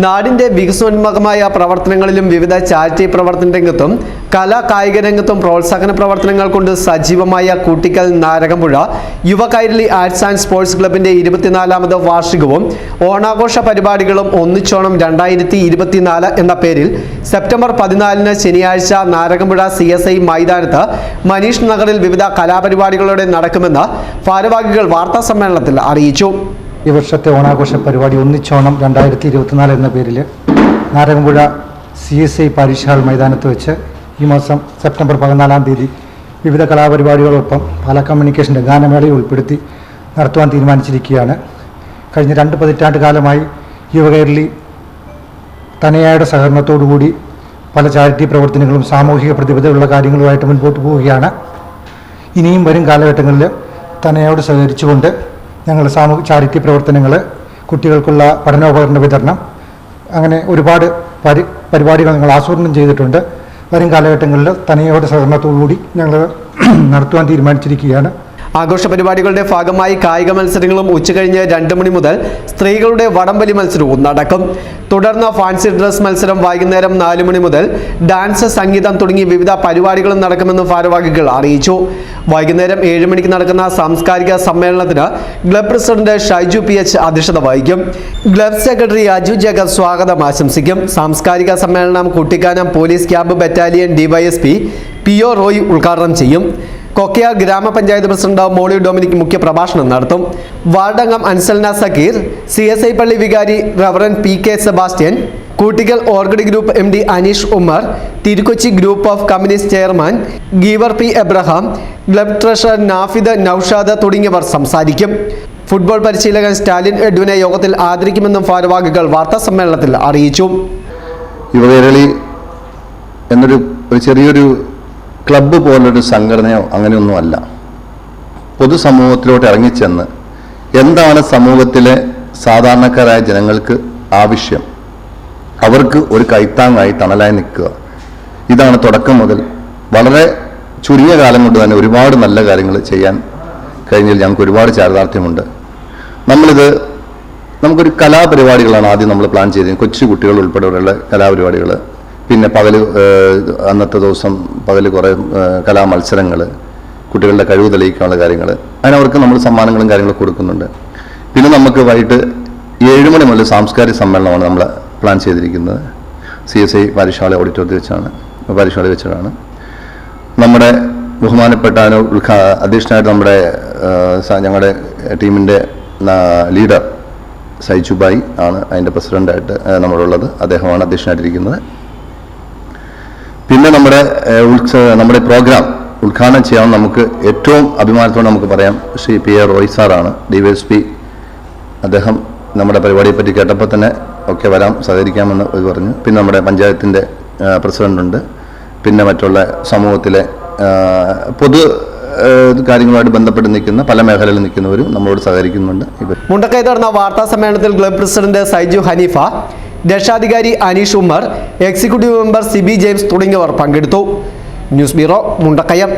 നാടിന്റെ വികസനോന്മുഖമായ പ്രവർത്തനങ്ങളിലും വിവിധ ചാരിറ്റി പ്രവർത്തന രംഗത്തും കലാ കായിക രംഗത്തും പ്രോത്സാഹന പ്രവർത്തനങ്ങൾ കൊണ്ട് സജീവമായ Koottickal Narakampuzha Yuvakairali arts and sports ക്ലബിന്റെ ഇരുപത്തിനാലാമത് വാർഷികവും ഓണാഘോഷ പരിപാടികളും ഒന്നിച്ചോണം രണ്ടായിരത്തി ഇരുപത്തിനാല് എന്ന പേരിൽ സെപ്റ്റംബർ പതിനാലിന് ശനിയാഴ്ച നാരകമ്പുഴ സി എസ് ഐ മൈതാനത്ത് മനീഷ് നഗറിൽ വിവിധ കലാപരിപാടികളോടെ നടക്കുമെന്ന് ഭാരവാഹികൾ വാർത്താ സമ്മേളനത്തിൽ അറിയിച്ചു. ഈ വർഷത്തെ ഓണാഘോഷ പരിപാടി ഒന്നിച്ചോണം രണ്ടായിരത്തി ഇരുപത്തിനാല് എന്ന പേരിൽ Narakampuzha C S I parish hall മൈതാനത്ത് വെച്ച് ഈ മാസം സെപ്റ്റംബർ പതിനാലാം തീയതി വിവിധ കലാപരിപാടികളോടൊപ്പം പാല കമ്മ്യൂണിക്കേഷന്റെ ഗാനമേളയെ ഉൾപ്പെടുത്തി നടത്തുവാൻ തീരുമാനിച്ചിരിക്കുകയാണ്. കഴിഞ്ഞ രണ്ട് പതിറ്റാണ്ട് കാലമായി യുവകേരളി തനയായുടെ സഹകരണത്തോടുകൂടി പല ചാരിറ്റി പ്രവർത്തനങ്ങളും സാമൂഹിക പ്രതിബദ്ധതയുള്ള കാര്യങ്ങളുമായിട്ട് മുൻപോട്ട് പോവുകയാണ്. ഇനിയും വരും കാലഘട്ടങ്ങളിൽ തനയോട് സഹകരിച്ചുകൊണ്ട് ഞങ്ങൾ സാമൂഹ്യ ചാരിറ്റി പ്രവർത്തനങ്ങൾ കുട്ടികൾക്കുള്ള പഠനോപകരണ വിതരണം അങ്ങനെ ഒരുപാട് പരി പരിപാടികൾ ഞങ്ങൾ ആസൂത്രണം ചെയ്തിട്ടുണ്ട്. വരും കാലഘട്ടങ്ങളിൽ തനിയോടെ സഹകരണത്തോടുകൂടി ഞങ്ങൾ നടത്തുവാൻ തീരുമാനിച്ചിരിക്കുകയാണ്. ആഘോഷ പരിപാടികളുടെ ഭാഗമായി കായിക മത്സരങ്ങളും ഉച്ചകഴിഞ്ഞ് രണ്ട് മണി മുതൽ സ്ത്രീകളുടെ വടംവലി മത്സരവും നടക്കും. തുടർന്ന് ഫാൻസി ഡ്രസ് മത്സരം വൈകുന്നേരം നാല് മണി മുതൽ ഡാൻസ് സംഗീതം തുടങ്ങി വിവിധ പരിപാടികളും നടക്കുമെന്ന് ഭാരവാഹികൾ അറിയിച്ചു. വൈകുന്നേരം ഏഴ് മണിക്ക് നടക്കുന്ന സാംസ്കാരിക സമ്മേളനത്തിന് club president Shaiju P H അധ്യക്ഷത വഹിക്കും. ക്ലബ് സെക്രട്ടറി അജു ജഗർ സ്വാഗതം ആശംസിക്കും. സാംസ്കാരിക സമ്മേളനം Kuttikkanam police camp battalion DYSP P O Roy ഉദ്ഘാടനം ചെയ്യും. കൊക്കയാർ ഗ്രാമപഞ്ചായത്ത് പ്രസിഡന്റ് മോളി ഡൊമിനിക് മുഖ്യ പ്രഭാഷണം നടത്തും. വാർഡംഗം Ansalna Sakkeer C S I പള്ളി വികാരി reverend P K Sebastian Koottickal ഓർഗഡ് group M D Aneesh Ummer Thirukochi group of communist chairman Geevar P Abraham club treasurer Nafid Noushad തുടങ്ങിയവർ സംസാരിക്കും. ഫുട്ബോൾ പരിശീലകൻ സ്റ്റാലിൻ എഡ്വിനെ യോഗത്തിൽ ആദരിക്കുമെന്നും ഭാരവാഹികൾ വാർത്താ സമ്മേളനത്തിൽ അറിയിച്ചു. യുവകേരളി എന്നൊരു ചെറിയൊരു ക്ലബ്ബ് പോലൊരു സംഘടനയോ അങ്ങനെയൊന്നുമല്ല പൊതുസമൂഹത്തിലോട്ട് ഇറങ്ങിച്ചെന്ന് എന്താണ് സമൂഹത്തിലെ സാധാരണക്കാരായ ജനങ്ങൾക്ക് ആവശ്യം? അവർക്ക് ഒരു കൈത്താങ്ങായി തണലായി നിൽക്കുക. ഇതാണ് തുടക്കം മുതൽ. വളരെ ചുരുങ്ങിയ കാലം കൊണ്ട് തന്നെ ഒരുപാട് നല്ല കാര്യങ്ങൾ ചെയ്യാൻ കഴിഞ്ഞാൽ ഞങ്ങൾക്ക് ഒരുപാട് ചാരിതാർത്ഥ്യമുണ്ട്. നമ്മളിത് നമുക്കൊരു കലാപരിപാടികളാണ് ആദ്യം നമ്മൾ പ്ലാൻ ചെയ്തത് കൊച്ചു കുട്ടികൾ ഉൾപ്പെടെയുള്ള കലാപരിപാടികൾ. പിന്നെ പകൽ അന്നത്തെ ദിവസം പകൽ കുറേ കലാമത്സരങ്ങൾ കുട്ടികളുടെ കഴിവ് തെളിയിക്കാനുള്ള കാര്യങ്ങൾ അതിനവർക്ക് നമ്മൾ സമ്മാനങ്ങളും കാര്യങ്ങളും കൊടുക്കുന്നുണ്ട്. പിന്നെ നമുക്ക് വൈകിട്ട് ഏഴ് മണി മുതൽ സാംസ്കാരിക സമ്മേളനമാണ് നമ്മൾ പ്ലാൻ ചെയ്തിരിക്കുന്നത്. സി എസ് ഐ പാരിശാല ഓഡിറ്റോറിയത്തിൽ വെച്ചാണ് പാരിശാല വെച്ചാണ് നമ്മുടെ ബഹുമാനപ്പെട്ട അധ്യക്ഷനായിട്ട് നമ്മുടെ ഞങ്ങളുടെ ടീമിന്റെ ലീഡർ സൈജുബായി ആണ് അതിന്റെ പ്രസിഡന്റായിട്ട് നമ്മളുള്ളത്. അദ്ദേഹമാണ് അധ്യക്ഷനായിട്ടിരിക്കുന്നത്. പിന്നെ നമ്മുടെ ഉത്സവ നമ്മുടെ പ്രോഗ്രാം ഉദ്ഘാടനം ചെയ്യാൻ നമുക്ക് ഏറ്റവും അഭിമാനത്തോടെ നമുക്ക് പറയാം. ശ്രീ പി എ റോയ് സാറാണ് ഡി വൈ എസ് പി. അദ്ദേഹം നമ്മുടെ പരിപാടിയെ പറ്റി കേട്ടപ്പോൾ തന്നെ ഒക്കെ വരാം സഹകരിക്കാമെന്ന് പറഞ്ഞു. പിന്നെ നമ്മുടെ പഞ്ചായത്തിന്റെ പ്രസിഡന്റുണ്ട് പിന്നെ മറ്റുള്ള സമൂഹത്തിലെ പൊതു കാര്യങ്ങളുമായിട്ട് ബന്ധപ്പെട്ട് നിൽക്കുന്ന പല മേഖലയിൽ നിൽക്കുന്നവരും നമ്മളോട് സഹകരിക്കുന്നുണ്ട്. മുണ്ടക്കൈ നടന്ന വാർത്താ സമ്മേളനത്തിൽ ക്ലബ് പ്രസിഡന്റ് സൈജു ഹനീഫ രക്ഷാധികാരി Aneesh Ummer executive member Sibi James തുടങ്ങിയവർ പങ്കെടുത്തു. News bureau Mundakayam.